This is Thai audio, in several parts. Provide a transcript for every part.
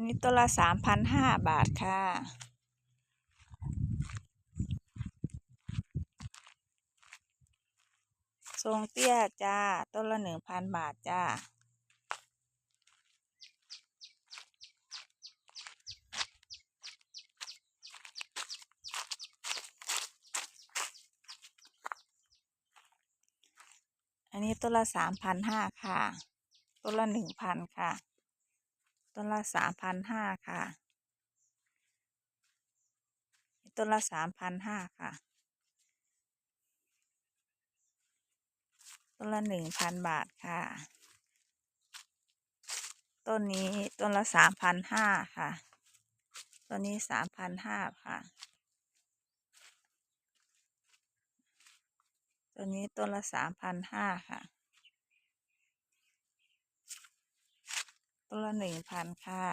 อันนี้ตัวละสามพันห้าบาทค่ะ ทรงเตี้ยจ้า ต้นละหนึ่งพันบาทจ้า อันนี้ต้นละสามพันห้าค่ะ ต้นละหนึ่งพันค่ะ ต้นละสามพันห้าค่ะ ต้นละสามพันห้าค่ะ ต้นละหนึ่งพันบาทค่ะ ต้นนี้ต้นละสามพันห้าค่ะ ต้นนี้สามพันห้าค่ะ ต้นนี้ต้นละสามพันห้าค่ะ ต้นละหนึ่งพันค่ะ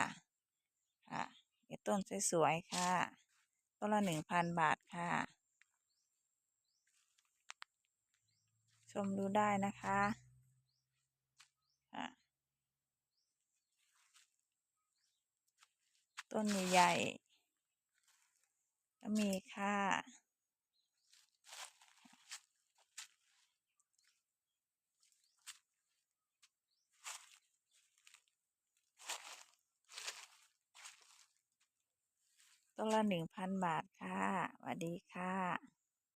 ค่ะเดี๋ยวต้นสวยๆค่ะ ต้นละหนึ่งพันบาทค่ะ ชมดูได้นะคะค่ะต้นใหญ่ๆก็มีค่ะ ตัวละหนึ่งพันบาทค่ะสวัสดีค่ะ